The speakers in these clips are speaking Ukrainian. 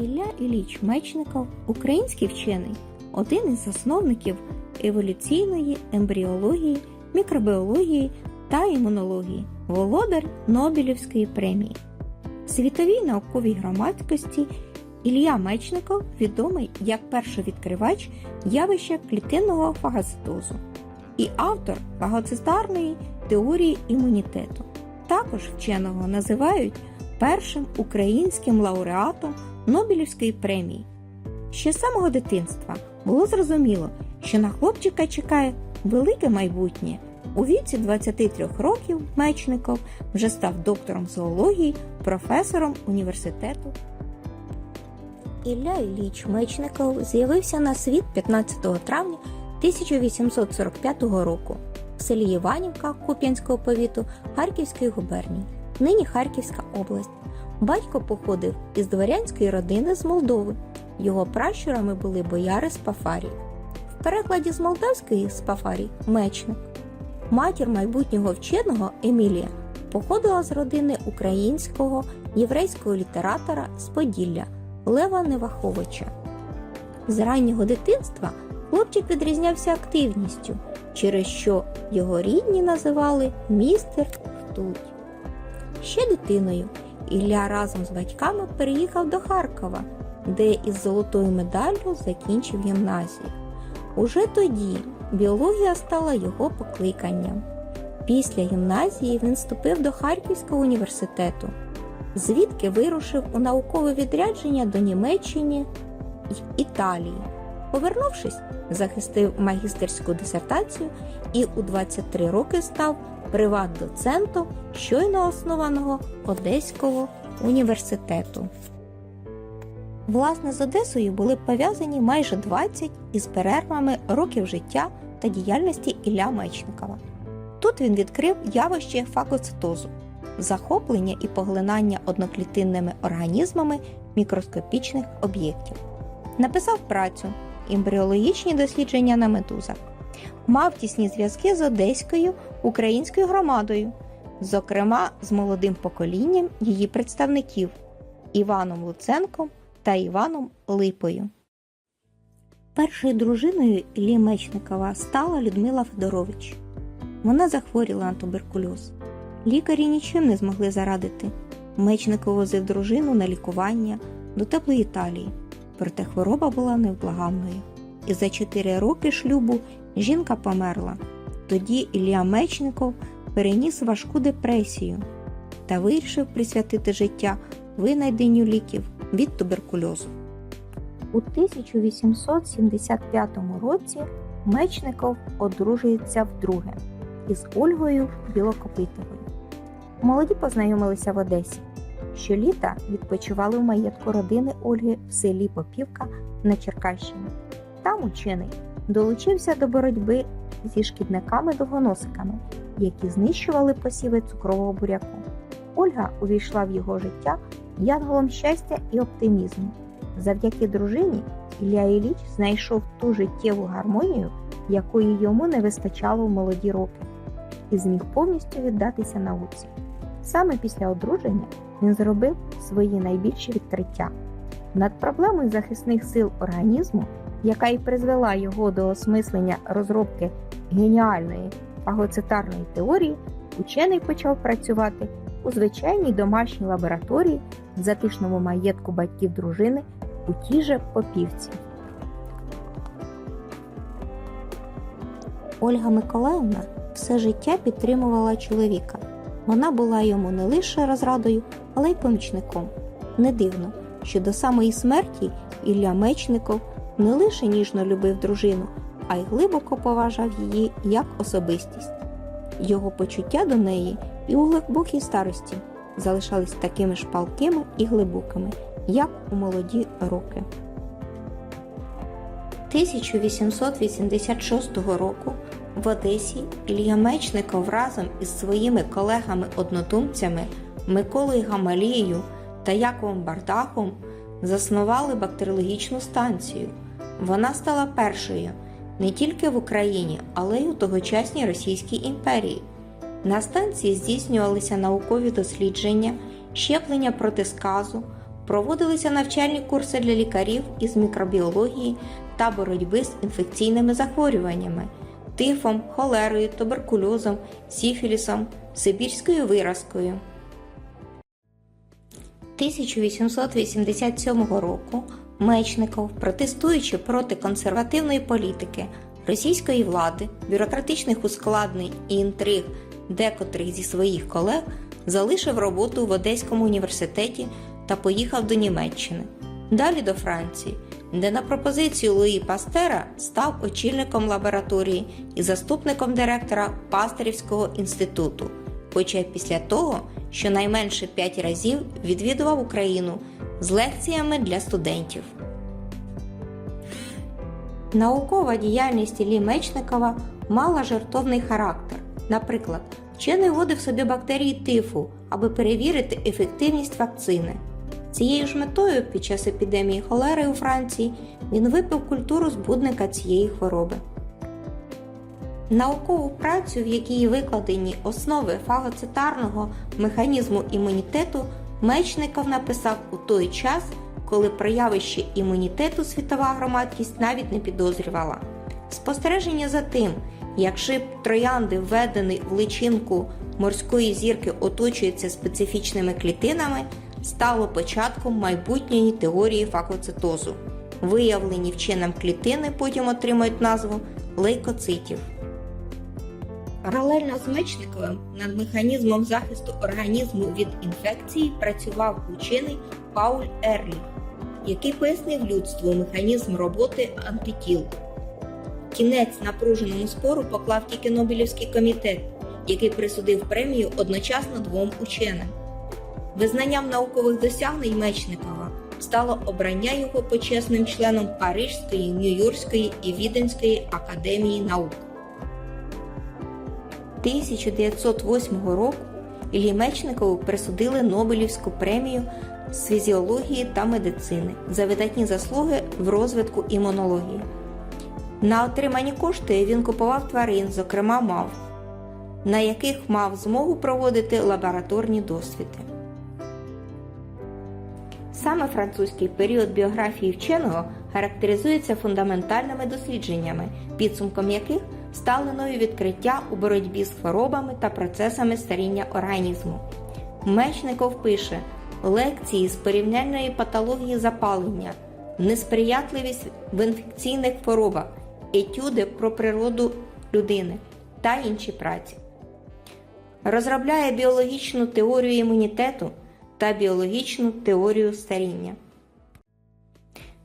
Ілля Іліч Мечников український вчений, один із засновників еволюційної ембріології, мікробіології та імунології, володар Нобелівської премії. Світовій науковій громадськості Ілля Мечников відомий як першовідкривач явища клітинного фагоцитозу і автор фагоцитарної теорії імунітету. Також вченого називають першим українським лауреатом Нобелівської премії. Ще з самого дитинства було зрозуміло, що на хлопчика чекає велике майбутнє. У віці 23 років Мечников вже став доктором зоології, професором університету. Ілля Ілліч Мечников з'явився на світ 15 травня 1845 року в селі Іванівка Куп'янського повіту Харківської губернії, нині Харківська область. Батько походив із дворянської родини з Молдови. Його пращурами були бояри з Пафарії. В перекладі з молдавської з Пафарій мечник. Матір майбутнього вченого Емілія походила з родини українського єврейського літератора з Поділля Лева Неваховича. З раннього дитинства хлопчик відрізнявся активністю, через що його рідні називали містер Втуть. Ще дитиною Ілля разом з батьками переїхав до Харкова, де із золотою медаллю закінчив гімназію. Уже тоді біологія стала його покликанням. Після гімназії він вступив до Харківського університету, звідки вирушив у наукове відрядження до Німеччини й Італії. Повернувшись, захистив магістерську дисертацію і у 23 роки став приват-доцентом щойно основаного Одеського університету. Власне, з Одесою були пов'язані майже 20 із перервами років життя та діяльності Ілля Мечникова. Тут він відкрив явище фагоцитозу захоплення і поглинання одноклітинними організмами мікроскопічних об'єктів. Написав працю Ембріологічні дослідження на медузах. Мав тісні зв'язки з одеською українською громадою, зокрема з молодим поколінням її представників Іваном Луценком та Іваном Липою. Першою дружиною Іллі Мечникова стала Людмила Федорович. Вона захворіла на туберкульоз. Лікарі нічим не змогли зарадити. Мечников возив дружину на лікування до теплої Італії, проте хвороба була невблаганною. І за 4 роки шлюбу жінка померла. Тоді Ілля Мечников переніс важку депресію та вирішив присвятити життя винайденню ліків від туберкульозу. У 1875 році Мечников одружується вдруге із Ольгою Білокопитовою. Молоді познайомилися в Одесі. Щоліта відпочивали в маєтку родини Ольги в селі Попівка на Черкащині. Там учений долучився до боротьби зі шкідниками-довгоносиками, які знищували посіви цукрового буряку. Ольга увійшла в його життя янголом щастя і оптимізму. Завдяки дружині Ілля Іліч знайшов ту життєву гармонію, якої йому не вистачало в молоді роки, і зміг повністю віддатися науці. Саме після одруження він зробив свої найбільші відкриття. Над проблемою захисних сил організму, яка і призвела його до осмислення розробки геніальної фагоцитарної теорії, учений почав працювати у звичайній домашній лабораторії в затишному маєтку батьків дружини у тій же Попівці. Ольга Миколаївна все життя підтримувала чоловіка. Вона була йому не лише розрадою, але й помічником. Не дивно, що до самої смерті Ілля Мечников не лише ніжно любив дружину, а й глибоко поважав її як особистість. Його почуття до неї і у глибокій старості залишались такими ж палкими і глибокими, як у молоді роки. 1886 року в Одесі Ілля Мечников разом із своїми колегами-однодумцями Миколою Гамалією та Яковом Бардахом заснували бактеріологічну станцію. Вона стала першою не тільки в Україні, але й у тогочасній Російській імперії. На станції здійснювалися наукові дослідження, щеплення проти сказу, Проводилися навчальні курси для лікарів із мікробіології та боротьби з інфекційними захворюваннями тифом, холерою, туберкульозом, сіфілісом, сибірською виразкою. 1887 року Мечников, протестуючи проти консервативної політики російської влади, бюрократичних ускладнень і інтриг декотрих зі своїх колег, залишив роботу в Одеському університеті та поїхав до Німеччини, далі до Франції, де на пропозицію Луї Пастера став очільником лабораторії і заступником директора Пастерівського інституту, хоча після того, щонайменше 5 разів відвідував Україну з лекціями для студентів. Наукова діяльність Іллі Мечникова мала жертовний характер. Наприклад, вчений вводив собі бактерії тифу, аби перевірити ефективність вакцини. Цією ж метою під час епідемії холери у Франції він випив культуру збудника цієї хвороби. Наукову працю, в якій викладені основи фагоцитарного механізму імунітету, Мечников написав у той час, коли про явище імунітету світова громадськість навіть не підозрювала. Спостереження за тим, як шип троянди, введений в личинку морської зірки, оточується специфічними клітинами, стало початком майбутньої теорії фагоцитозу. Виявлені вченим клітини потім отримують назву лейкоцитів. Паралельно з Мечниковим над механізмом захисту організму від інфекції працював учений Пауль Ерліх, який пояснив людству механізм роботи антитіл. Кінець напруженому спору поклав тільки Нобелівський комітет, який присудив премію одночасно двом ученим. Визнанням наукових досягнень Мечникова стало обрання його почесним членом Парижської, Нью-Йоркської і Віденської академії наук. 1908 року Іллі Мечникову присудили Нобелівську премію з фізіології та медицини за видатні заслуги в розвитку імунології. На отримані кошти він купував тварин, зокрема мав, на яких мав змогу проводити лабораторні досвіди. Саме французький період біографії вченого характеризується фундаментальними дослідженнями, підсумком яких стали нові відкриття у боротьбі з хворобами та процесами старіння організму. Мечников пише лекції з порівняльної патології запалення, несприятливість в інфекційних хворобах, етюди про природу людини та інші праці. Розробляє біологічну теорію імунітету та біологічну теорію старіння.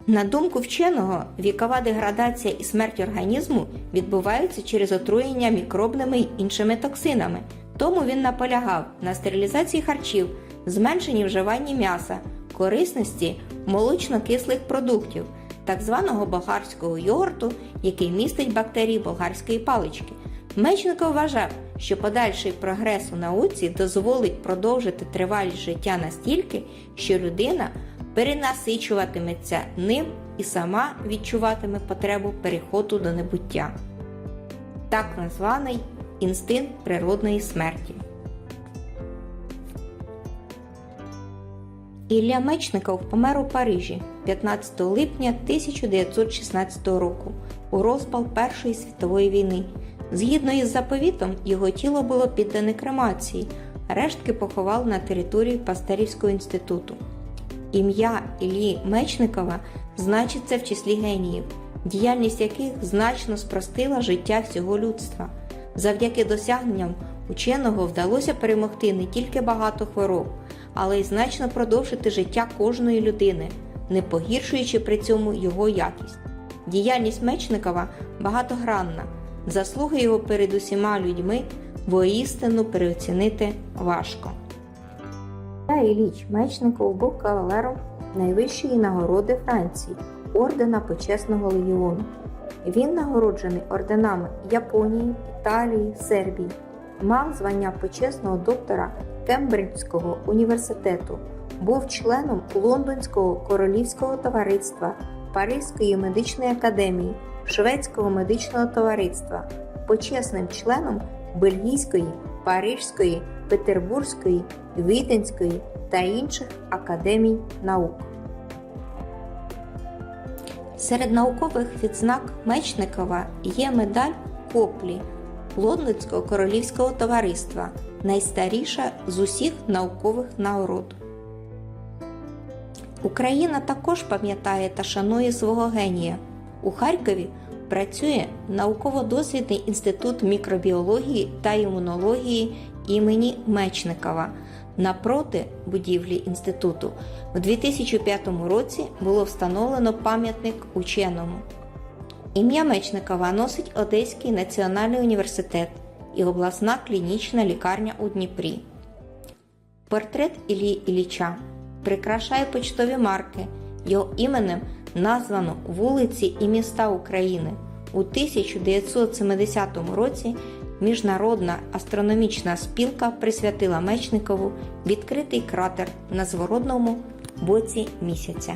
На думку вченого, вікова деградація і смерть організму відбуваються через отруєння мікробними й іншими токсинами, тому він наполягав на стерилізації харчів, зменшенні вживанні м'яса, корисності молочно-кислих продуктів, так званого болгарського йогурту, який містить бактерії болгарської палички. Мечников вважав, що подальший прогрес у науці дозволить продовжити тривалість життя настільки, що людина перенасичуватиметься ним і сама відчуватиме потребу переходу до небуття. Так названий інстинкт природної смерті. Ілля Мечников помер у Парижі 15 липня 1916 року у розпал Першої світової війни. Згідно із заповітом, його тіло було піддане кремації, рештки поховали на території Пастерівського інституту. Ім'я Іллі Мечникова значиться в числі геніїв, діяльність яких значно спростила життя всього людства. Завдяки досягненням ученого вдалося перемогти не тільки багато хвороб, але й значно продовжити життя кожної людини, не погіршуючи при цьому його якість. Діяльність Мечникова багатогранна, заслуги його перед усіма людьми воістину переоцінити важко. Та Ілліч Мечников був кавалером найвищої нагороди Франції ордена Почесного легіону. Він нагороджений орденами Японії, Італії, Сербії, мав звання почесного доктора Кембриджського університету, був членом Лондонського королівського товариства, Паризької медичної академії, Шведського медичного товариства, почесним членом Бельгійської, Парижської, Петербурзької, Віденської, та інших академій наук. Серед наукових відзнак Мечникова є медаль Коплі Лондонського королівського товариства, найстаріша з усіх наукових нагород. Україна також пам'ятає та шанує свого генія. У Харкові працює науково-дослідний інститут мікробіології та імунології імені Мечникова. Напроти будівлі інституту в 2005 році було встановлено пам'ятник ученому. Ім'я Мечникова носить Одеський національний університет і обласна клінічна лікарня у Дніпрі. Портрет Іллі Ілліча прикрашає почтові марки. Його іменем названо вулиці і міста України. У 1970 році Міжнародна астрономічна спілка присвятила Мечникову відкритий кратер на зворотному боці місяця.